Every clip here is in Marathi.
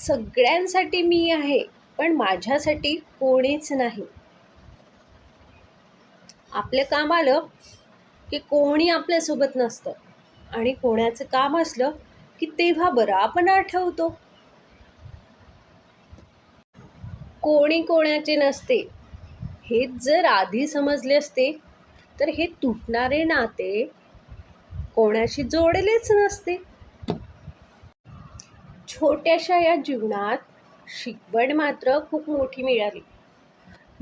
सगळ्यांसाठी मी आहे पण माझ्यासाठी कोणीच नाही. आपलं काम आलं की कोणी आपल्यासोबत नसतं आणि कोणाचं काम असलं की तेव्हा बरं आपण आठवतो. कोणी कोणाचे नसते. हे जर आधी समजले असते तर हे तुटणारे नाते कोणाशी जोडलेच नसते. छोट्याशा या जीवनात शिकवण मात्र खूप मोठी मिळाली.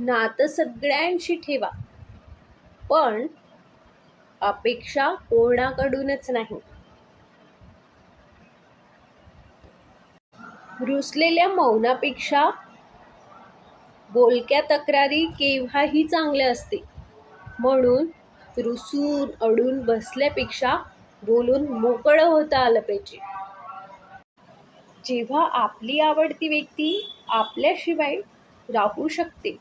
नातं सगळ्यांशी ठेवा. पण अपेक्षा कोणाकडूनच नाही. रुसलेल्या मौनापेक्षा बोलक्या तक्रारी केव्हाही चांगल्या असते म्हणून रुसून अडून बसल्यापेक्षा बोलून मोकळं होता आलं पाहिजे. जेव्हा आपली आवडती व्यक्ती आपल्याशिवाय राहू शकते.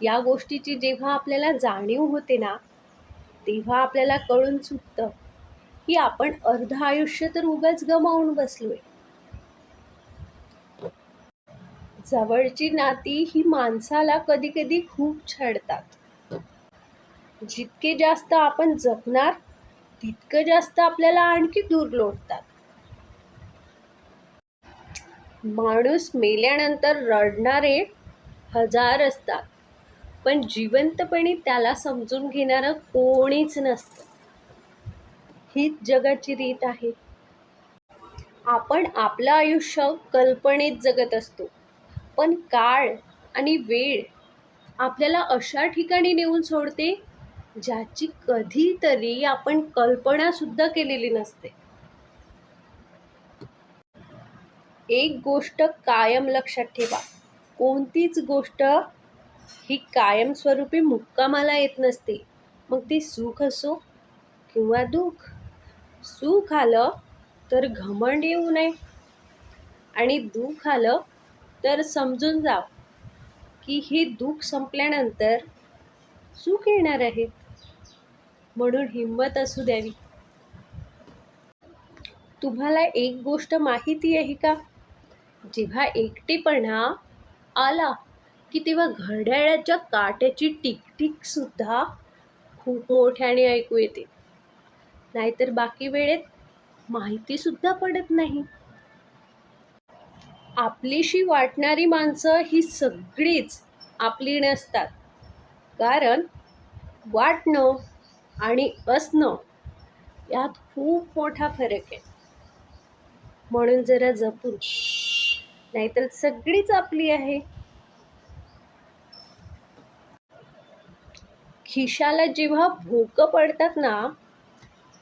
या गोष्टीची जेव्हा आपल्याला जाणीव होते ना तेव्हा आपल्याला कळून चुकतं की आपण अर्ध आयुष्य तर उगाच गमावून बसलोय. जवळची नाती ही माणसाला कधी कधी खूप छळतात जितके जास्त आपण जपणार तितकं जास्त आपल्याला आणखी दूर लोटतात माणूस मेल्यानंतर रडणारे हजार असतात. पण जिवंतपणे त्याला समजून घेणारं कोणीच नसतं. हीच जगाची रीत आहे. आपण आपलं आयुष्य कल्पनेत जगत असतो. पण काळ आणि वेळ आपल्याला अशा ठिकाणी नेऊन सोडते ज्याची कधीतरी आपण कल्पना सुद्धा केलेली नसते. एक गोष्ट कायम लक्षात ठेवा. कोणतीच गोष्ट ही कायमस्वरूपी मुक्कामाला येत नसते. मग ती सुख असो किंवा दुःख. सुख आलं तर घमंड येऊ नये. आणि दुःख आलं तर समजून जा की हे दुःख संपल्यानंतर सुख येणार आहेत म्हणून हिंमत असू द्यावी. तुम्हाला एक गोष्ट माहिती आहे का? जेव्हा एकटेपणा आला की तेव्हा घड्याळाच्या काट्याची टिकटिक सुद्धा खूप मोठ्याने ऐकू येते. नाहीतर बाकी वेळेत माहिती सुद्धा पडत नाही. आपलीशी वाटणारी माणसं ही सगळीच आपली नसतात. कारण वाटणं आणि असणं यात खूप मोठा फरक आहे. म्हणून जरा जपून नाहीतर सगळीच आपली आहे. खिशाला जेव्हा भोकं पडतात ना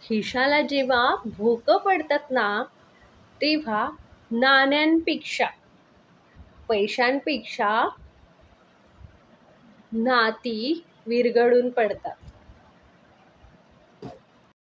खिशाला जेव्हा भोकं पडतात ना तेव्हा नाण्यांपेक्षा पैशांपेक्षा नाती विरघळून पडतात.